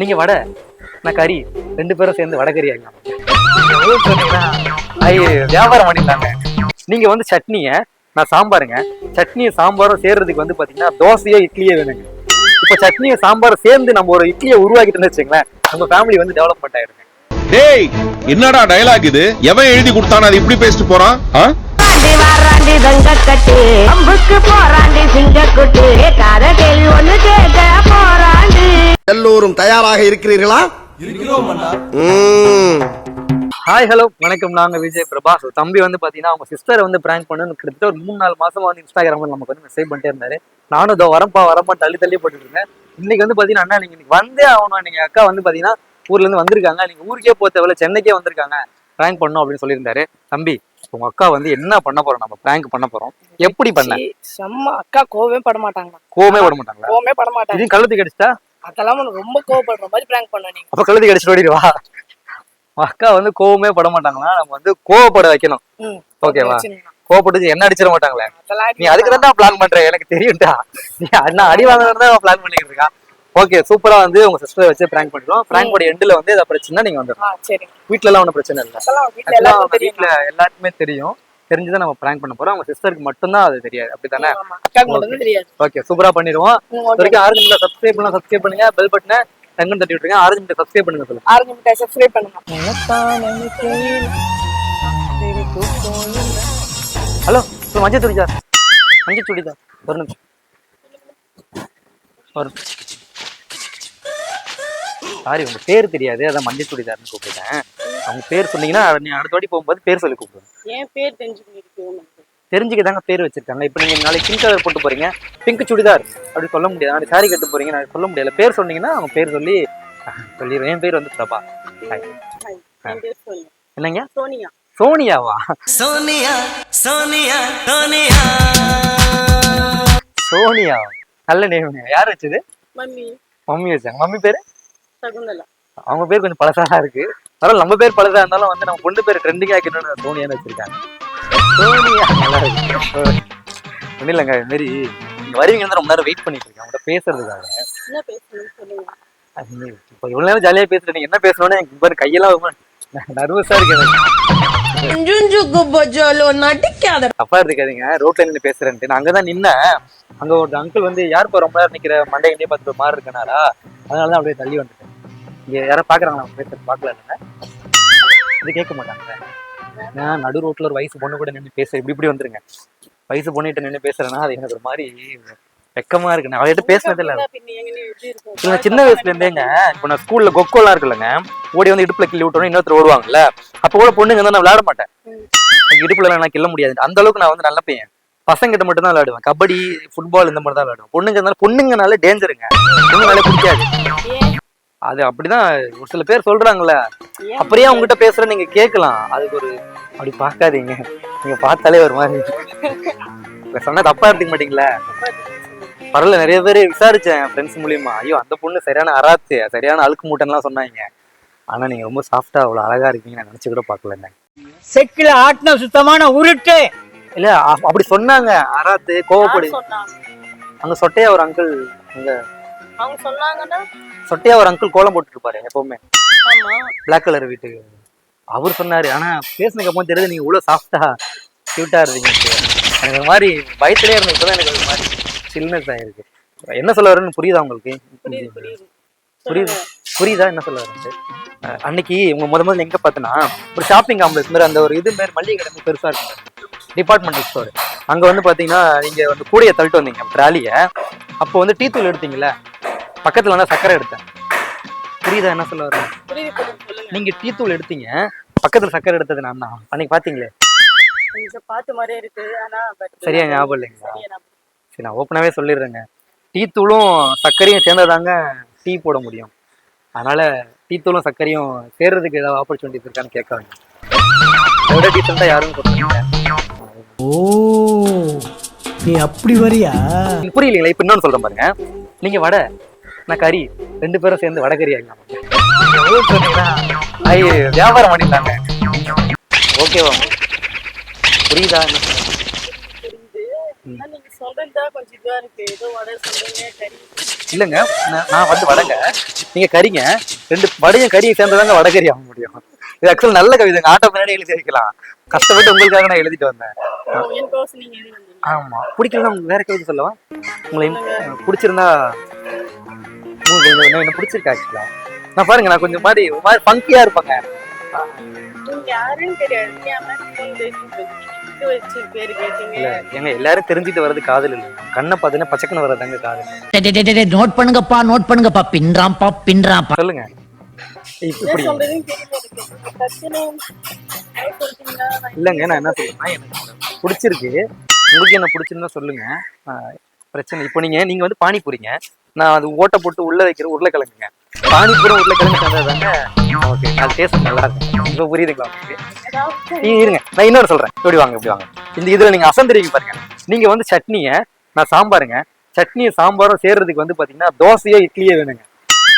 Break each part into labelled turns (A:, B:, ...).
A: நீங்க வடை நான் கறி. ரெண்டு பேரும் சேர்ந்து ஆகலாம் சொன்னீங்கன்னா ஐய. வியாபாரம் பண்ணிடலாங்க நீங்க வந்து சட்னிய நான் சாம்பாருங்க. சட்னியும் சாம்பாரும் சேர்றதுக்கு வந்து பாத்தீங்கன்னா தோசையோ இட்லியோ வேணுங்க. இப்போ சட்னியும் சாம்பாரும் சேர்ந்து நம்ம ஒரு இட்லியை உருவாக்கிட்டோம்னு வச்சுங்களேன் நம்ம ஃபேமிலி வந்து டெவலப்மெண்ட் ஆயிருங்க
B: டேய் என்னடா டயலாக் இது? எவன் எழுதி கொடுத்தானே அது இப்படி பேசிட்டு போறான்?
C: வாராண்டி தங்க கட்டு அம்புக்கு போராண்டி சிங்கக்குட்டு காத கேள்வி ஒண்ணு கேட்க போராண்டி
D: எல்லோரும் தயாராக இருக்கிறீர்களா.
A: ஹாய் ஹலோ வணக்கம். நாங்க விஜய் பிரபா. ஸோ தம்பி வந்து பாத்தீங்கன்னா அவங்க சிஸ்டரை வந்து பிராங்க் பண்ணு. கிட்டத்தட்ட ஒரு மூணு நாலு மாசமா வந்து இன்ஸ்டாகிராம்ல நமக்கு வந்து மெசேஜ் பண்ணிட்டே இருந்தாரு. நானும் இதோ வரப்பா வரப்பா தள்ளி தள்ளி போட்டுட்டு இருந்தேன் இன்னைக்கு வந்து பாத்தீங்கன்னா அண்ணா நீங்க இன்னைக்கு வந்தே ஆகணும். நீங்க அக்கா வந்து பாத்தீங்கன்னா ஊர்ல இருந்து வந்திருக்காங்க. நீங்க ஊருக்கே போக தேவையில்ல. சென்னைக்கே வந்திருக்காங்க. பிராங்க் பண்ணணும் அப்படின்னு சொல்லியிருந்தாரு. தம்பி உங்க அக்கா வந்து என்ன பண்ண போறோம்? நம்ம பிராங்க் பண்ண போறோம். எப்படி பண்ண?
E: செம்ம அக்கா கோவமே பட மாட்டாங்க
A: கோவமே விட மாட்டாங்களா?
E: கோவமே பட மாட்டாங்க.
A: கழுத்து கடிச்சிட்டா?
E: அதெல்லாம் உனக்கு ரொம்ப கோவப்படுற மாதிரி பிராங்க் பண்ண நீங்க
A: அப்ப கழுத்து கடிச்சிட்டு ஓடிடுவா அக்கா வந்து கோவமே பட மாட்டாங்களா? நம்ம வந்து கோவப்பட வைக்கணும். ஓகேவா. கோவப்பட்டு என்ன அடிச்சிட மாட்டாங்களே? நீ அதுக்கு தான் பிளான் பண்ற எனக்கு தெரியும்டா. நீ அண்ணா அடி வாங்குறது தான் பிளான் பண்ணிட்டு இருக்கான் ஓகே சூப்பரா வந்து உங்க சிஸ்டரை வச்சு பிராங்க் பண்ணிடுவோம் பிராங்க் போட எண்டில் வந்து ஏதாவது பிரச்சனை நீங்க வந்துடும் வீட்ல எல்லாம் ஒன்றும் பிரச்சனை இல்லை.
E: வீட்ல எல்லாருக்குமே தெரியும்.
A: தெரிஞ்சுதான் நம்ம பிராங்க் பண்ண போறோம். அவங்க சிஸ்டருக்கு மட்டும்தான் அது தெரியாது. அப்படித்தானே? ஓகே சூப்பரா பண்ணிடுவோம். வரைக்கும் நிமிடம் சப்ஸ்கிரைப் பண்ணலாம் சப்ஸ்கிரைப் பண்ணுங்க. பெல் பட்டனை டங்குன்னு தட்டி விட்டுருங்க. ஆறு நிமிடம் சப்ஸ்கிரைப் பண்ணுங்க சொல்லுங்க.
E: ஆறு நிமிடம் சப்ஸ்கிரைப் பண்ணுங்க.
A: ஹலோ மஞ்சள் சுடிதார் மஞ்சள் சுடிதார் ஒரு நிமிஷம். ஒரு சாரி உங்க பேர் தெரியாது. அதான் மஞ்சள் சுடிதார்னு கூப்பிட்டேன் அவங்க பேர் சொன்னீங்கன்னா நீ அடுத்த வாட்டி போகும்போது பேர் சொல்லி கூப்பிடுவேன்.
E: ஏன் பேர் தெரிஞ்சுக்கிட்டு
A: தெரிஞ்சுக்க தாங்க பேர் வச்சிருக்காங்க. இப்போ நீங்க நாளைக்கு பிங்க் கலர் போட்டு போறீங்க. பிங்க் சுடிதார் அப்படி சொல்ல முடியாது. நாளைக்கு சாரி கட்டு போறீங்க. நான் சொல்ல முடியல பேர் சொன்னீங்கன்னா அவங்க பேர் சொல்லி சொல்லிடுவேன். என் பேர் வந்து பிரபா. Hi.
E: என் பேர் சோனியா.
A: என்னங்க?
E: சோனியா.
A: சோனியாவா?
F: சோனியா சோனியா சோனியா.
A: சோனியா. நல்ல நேம் யார் வச்சது?
E: மம்மி.
A: மம்மி வச்சாங்க. மம்மி பேரு? அவங்க பேர் கொஞ்சம் பழசாக இருக்கு. பரவாயில்ல நம்ம பேர் பழசா இருந்தாலும் வந்து நம்ம பொண்ணு பேர் ட்ரெண்டிங் ஆக்கணும்னு சோனியான்னு வச்சிருக்காங்க. சோனியா நல்லா இருக்கு. ஒன்றும் இல்லைங்க இது மாதிரி நீங்க வருவீங்கன்னு ரொம்ப நேரம் வெயிட் பண்ணிட்டு இருக்கேன். அவங்கள்ட்ட பேசுறதுக்காக. இப்போ இவ்வளவு நேரம் ஜாலியா பேசிட்டு நீங்க என்ன பேசணும்னு எனக்கு இப்போ கையெல்லாம் நர்வஸா இருக்கு தப்பா எடுத்துக்காதீங்க. ரோட்ல நின்று பேசுறேன்ட்டு. நான் அங்கதான் நின்னேன். அங்க ஒரு அங்கிள் வந்து யாருப்பா ரொம்ப நேரம் நிக்கிற? மண்டை எண்ணெய் பார்த்து மாறு இருக்கனாரா அதனாலதான் அப்படியே தள்ளி வந்துட்டேன். இங்க யாரும் பாக்குறாங்களா? நம்ம பேசுறது பாக்கல இல்லைங்க இது கேட்க மாட்டாங்க. நான் நடு ரோட்ல ஒரு வயசு பொண்ணு கூட நின்று பேசுறேன் இப்படி இப்படி வந்துருங்க. வயசு பொண்ணுகிட்ட நின்று பேசுறேன்னா அது எனக்கு ஒரு மாதிரி வெக்கமா இருக்கு. நான் அவர்கிட்ட பேசினது இல்ல. இல்ல சின்ன வயசுல இருந்தேங்க. இப்போ நான் ஸ்கூல்ல கொக்கோலாம் இருக்குல்லங்க. ஓடி வந்து இடுப்புல கிள்ளி விட்டோம் இன்னொருத்தர் ஓடுவாங்கல்ல. அப்ப கூட பொண்ணுங்க வந்து நான் விளையாட மாட்டேன். இடுப்புல எல்லாம் நான் கிள்ள முடியாது. அந்த அளவுக்கு நான் வந்து நல்ல பையன். பசங்க கிட்ட மட்டும் தான் விளையாடுவேன். கபடி ஃபுட்பால் இந்த மாதிரி தான் விளையாடுவேன். பொண்ணுங்க இருந்தாலும் பொண்ணுங்கனால டேஞ்சருங்க பொண்ணுனால பிடிக்காது. அது அப்படிதான் ஒரு சில பேர் சொல்றாங்கல்ல. அப்படியே உங்ககிட்ட பேசுற நீங்க கேட்கலாம். அதுக்கு ஒரு அப்படி பார்க்காதீங்க. நீங்க பார்த்தாலே ஒரு மாதிரி. இப்ப சொன்னா தப்பா எடுத்துக்க மாட்டீங்களா? பரவாயில்ல நிறைய பேர் விசாரிச்சேன் ஃப்ரெண்ட்ஸ் மூலியமா. ஐயோ அந்த பொண்ணு சரியான அராத்து சரியான அழுக்கு மூட்டைன்னுலாம் சொன்னாங்க. ஆனா நீங்க ரொம்ப சாஃப்டா அவ்வளவு அழகா இருக்கீங்க நான் நினைச்சு கூட பார்க்கலங்க
G: செக்கில ஆட்டின சுத்தமான உருட்டு.
A: இல்ல அப்படி சொன்னாங்க. அராத்து கோவப்படு. அங்க சொட்டையா ஒரு அங்கிள் அங்க.
E: அவங்க சொன்னாங்கன்னா
A: சொட்டையா ஒரு அங்கிள் கோலம் போட்டுட்டு இருப்பாரு எப்பவுமே பிளாக் கலர் வீட்டுக்கு அவர் சொன்னாரு ஆனா பேசுனதுக்கு அப்புறம் தெரியுது நீங்க இவ்வளவு சாஃப்டா கியூட்டா இருந்தீங்க. எனக்கு ஒரு மாதிரி பயத்திலே இருந்த இப்பதான் எனக்கு ஒரு மாதிரி சில்னஸ் ஆயிருக்கு. என்ன சொல்ல வரேன்னு புரியுதா உங்களுக்கு?
E: புரியுது புரியுது.
A: என்ன சொல்ல வரேன் அன்னைக்கு உங்க முத முதல்ல எங்க பார்த்தனா ஒரு ஷாப்பிங் காம்ப்ளெக்ஸ் மாதிரி அந்த ஒரு இது மாதிரி மளிகை கடை பெருசா இருக்கும். டிபார்ட்மெண்டல் ஸ்டோர் அங்க வந்து பாத்தீங்கன்னா நீங்க வந்து கூடைய தள்ளிட்டு வந்தீங்க ட்ராலிய அப்போ வந்து டீ தூள் எடுத்தீங்கல்ல? பக்கத்துல வந்து சக்கரை எடுத்தேன். புரியுதா என்ன சொல்ல
E: சொல்லுங்க.
A: நீங்க டீ தூள் எடுத்தீங்க. பக்கத்துல சக்கரை எடுத்தது நான் தான். அன்னைக்கு பாத்தீங்களே?
E: கொஞ்சம் பார்த்து மாதிரியே இருக்கு ஆனா but
A: சரியா ஞாபகம் இல்லைங்களா?
E: சரியா ஞாபகம்.
A: சரி நான் ஓப்பனாவே சொல்லிடுறேங்க. டீ தூளும் சர்க்கரையும் சேர்ந்தாதாங்க டீ போட முடியும். அதனால டீ தூளும் சர்க்கரையும் சேர்றதுக்கு ஏதாவது ஆப்பர்ச்சுனிட்டிஸ் இருக்கான்னு கேட்க வேண்டாம் அதை விட டீசெண்டாக யாரும்
G: ஓ நீ அப்படி வரியா?
A: புரியலீங்களா? இப்போ இன்னொன்று சொல்றேன் பாருங்க. நீங்க வடை நான் கறி. ரெண்டு பேரும் சேர்ந்து வடகறி ஐய வியாபாரம் பண்ணிடலாங்க ஓகேவா புரியுதா? இல்லைங்க நான் வந்து வடங்க. நீங்க கறிங்க. ரெண்டு வடையும் கறியும் சேர்ந்ததாங்க வடகறி ஆக முடியும். இது ஆக்சுவல் நல்ல கவிதைங்க. ஆட்டோ பின்னாடி எழுதி வைக்கலாம். கஷ்டப்பட்டு உங்களுக்காக நான் எழுதிட்டு வந்தேன். ஆமா. உங்களுக்கு வேற கவிதை சொல்லவா? உங்களை பிடிச்சிருந்தா என்ன- என்ன- என்ன பிடிச்சிருக்கு ஆக்சுவலா நான் பாருங்க நான் கொஞ்சம் மாதிரி ஒரு மாதிரி ஃபங்கியா இருப்பாங்க. ஏங்க எல்லாரும் தெரிஞ்சுட்டு வர்றது காதல் இல்லை. கண்ணை பார்த்தீங்கன்னா பச்சைக்கண்ணு வர்றதாங்க காதல்.
H: நோட் பண்ணுங்கப்பா நோட் பண்ணுங்கப்பா. பின்றாம்பா பின்றாம்பா
A: சொல்லுங்க. இப்படி இல்லைங்க நான் என்ன எனக்கு பிடிச்சிருக்கு. உங்களுக்கு என்ன பிடிச்சிருந்தா சொல்லுங்க. ஆஹ் பிரச்சனை இப்போ நீங்க நீங்க வந்து பானிபூரிங்க. நான் அது ஓட்டை போட்டு உள்ள வைக்கிற உருளைக்கிழங்குங்க. பானிபூரம் உருளைக்கிழங்கு சேர்ந்ததாங்க ஓகே அது டேஸ்ட் நல்லா இருக்கும் இப்போ புரியுதுங்களா உங்களுக்கு? இருங்க நான் இன்னொரு சொல்றேன். இப்படி வாங்க இப்படி வாங்க. இந்த இதுல நீங்க அசந்திரிங்க பாருங்க. நீங்க வந்து சட்னிய நான் சாம்பாருங்க. சட்னியும் சாம்பாரும் சேர்றதுக்கு வந்து பாத்தீங்கன்னா தோசையோ இட்லியோ வேணுங்க.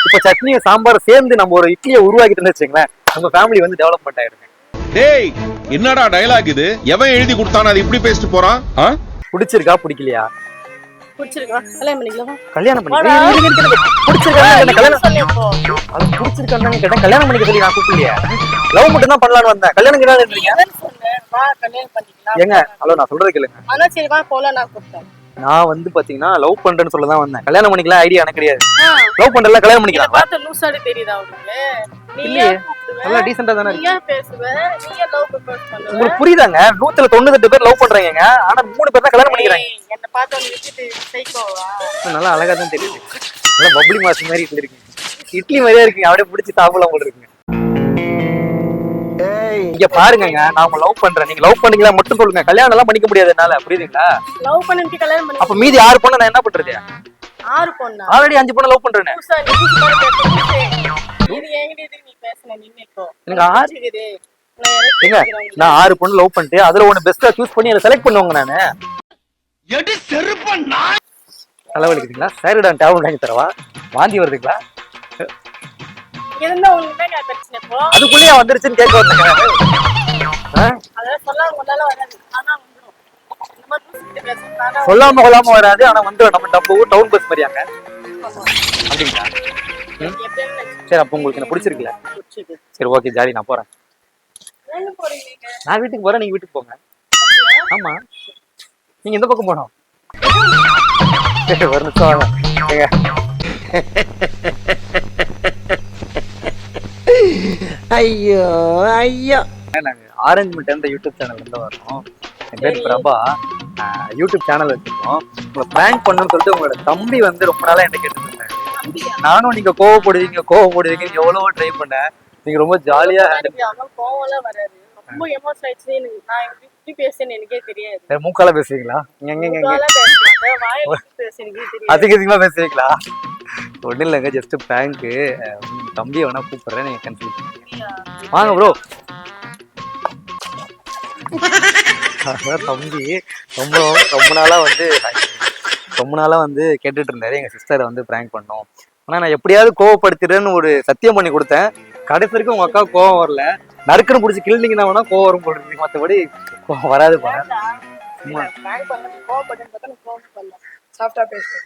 A: இப்போ சட்னியும் சாம்பாரும் சேர்ந்து நம்ம ஒரு இட்லியை உருவாக்கிட்டோம்னு வச்சுங்களேன் உங்க ஃபேமிலி வந்து டெவலப்மெண்ட் ஆயிடுங்க.
B: டேய் என்னடா டயலாக் இது? எவன் எழுதி கொடுத்தானோ அது இப்படி பேசிட்டு போறான்?
A: பிடிச்சிருக்கா பிடிக்கலையா?
E: பிடிச்சிருக்கா? கல்யாணம் பண்ணிக்கலாமா?
A: கல்யாணம் பண்ணி
E: வாடா.
A: இருங்க, இருங்க, இருங்க. பிடிச்சிருக்கா என்ன கல்யாணம் பண்ணிக்க சொல்லி நான் கூப்பிடலையே. லவ் மட்டும் தான் பண்ணலாம்னு வந்தேன். கல்யாணம்
E: பண்ணிக்கலாம்.
A: ஏங்க ஹலோ நான் சொல்றது கேளுங்க.
E: ஆனா சரி வா போலாம் நான் கூப்பிட்டேன்.
A: நான் வந்து பாத்தீங்கன்னா லவ் பண்றேன்னு சொல்ல தான் வந்தேன். கல்யாணம் பண்ணிக்கலாம் ஐடியா எனக்கு கிடையாது. லவ் பண்றல கல்யாணம் பண்ணிக்கலாம்.
E: பார்த்து லூசாடு தெரியுதா உங்களுக்கு நீ?
A: நல்லா டீசெண்டா தானே
E: நீ
A: இருக்கு.
E: பேசுவ? நீ லவ் பண்ணுவ?
A: உங்களுக்கு புரியுதாங்க? பேர் லவ் ஆனா மூணு பேர் தான் கல்யாணம் பண்ணிக்கிறாங்க.
E: ஏய், என்னை பார்த்து உன்னை விட்டுட்டு சைக்கோவா
A: நல்லா அழகா தான் தெரியுது. நல்லா பப்ளி மாஸ் மாதிரி இருக்கீங்க இட்லி மாதிரியா இருக்கீங்க அப்படியே பிடிச்சி சாப்பிடலாம் போல இருக்குங்க இங்க பாருங்கங்க நான் லவ் பண்றேன். நீங்க லவ் பண்ணீங்களா மட்டும் சொல்லுங்க. கல்யாணம் எல்லாம் பண்ணிக்க முடியாது என்னால புரியுதுங்களா?
E: லவ் பண்ணிட்டு கல்யாணம் பண்ணி
A: அப்ப மீதி ஆறு பொண்ணு நான் என்ன பண்றது?
E: ஆறு பொண்ணா?
A: ஆல்ரெடி அஞ்சு பொண்ணு லவ் பண்றேனே. எனக்கு ஆறு-.
E: நான்
A: ஏங்க. நான் ஆறு பொண்ணு லவ் பண்ணிட்டு அதுல ஒண்ணு பெஸ்டா சூஸ் பண்ணி அதை செலக்ட் பண்ணுவாங்க நானு. தலைவலிக்குதுங்களா? சரிடான் டேப்லெட் வாங்கி தரவா? வாந்தி வருதுங்களா?
E: இருந்தா உங்களுக்கு என்ன பிரச்சனை இப்போ?
A: அதுக்குள்ளேயே வந்துருச்சுன்னு கேட்க வந்தேங்க ஆ?
E: அதெல்லாம் சொல்லாம வராது. ஆனா
A: சொல்லாம கொள்ளாம வராது. ஆனா வந்து நம்ம நம்ம ஊர் டவுன் பஸ் மாதிரியாங்க அப்படிங்களா? சரி அப்போ உங்களுக்கு என்ன பிடிச்சிருக்குல்ல. சரி ஓகே ஜாலி நான் போறேன்? நான் வீட்டுக்கு போறேன். நீங்க வீட்டுக்கு போங்க? ஆமா. நீங்க எந்த பக்கம் போனோம் சரி,
D: ஐயோ ஐயோ.
A: நாங்க ஆரஞ்சு மிட்டன்ற யூடியூப் சேனல் இருந்து வரோம் என் பேர் பிரபா. யூடியூப் சேனல் வச்சிருக்கோம். உங்களை பிராங்க் பண்ணணும்னு சொல்லிட்டு உங்களோட தம்பி வந்து ரொம்ப நாளா என்ன கேட்டுட்டு இருந்தாரு. நானும் நீங்க கோவப்படுவீங்க கோவப்படுவீங்க எவ்வளவோ ட்ரை பண்ணேன். நீங்க ரொம்ப ஜாலியா
E: எனக்கு அவ்வளவு கோவம்லாம் வராது. ரொம்ப எமோஷன் ஆயிடுச்சு எனக்கு நான் இப்படி இப்படி பேசுறேன்னு எனக்கே தெரியாது.
A: வேற மூக்கால பேசுவீங்களா? எங்க எங்க எங்க
E: உங்களால பேச மாட்டேன் வாயில வச்சு பேச எனக்கே தெரியாது.
A: அதிக அதிகமா பேசுவீங்களா? ஒன்றும் இல்லைங்க ஜஸ்ட் பிராங்க்கு தம்பியை வேணா கூப்பிடுறேன் நீங்க கன்சல்ட் பண்ணுங்க வாங்க ப்ரோ தம்பி. ரொம்ப ரொம்ப நாளா வந்து ரொம்ப நாளா வந்து கேட்டுட்டு இருந்தாரு. எங்க சிஸ்டரை வந்து பிராங்க் பண்ணோம். ஆனா நான் எப்படியாவது கோவப்படுத்திடுறேன்னு ஒரு சத்தியம் பண்ணி கொடுத்தேன். கடைசி வரைக்கும் உங்க அக்கா கோவம் வரல. நறுக்குன்னு பிடிச்சி கிள்ளிங்கன்னா வேணா கோவம் வரும் இருக்கு. மற்றபடி கோவம் வராது போல. சும்மா.
E: சாஃப்டா பேசுறேன்.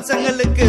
F: பசங்களுக்கு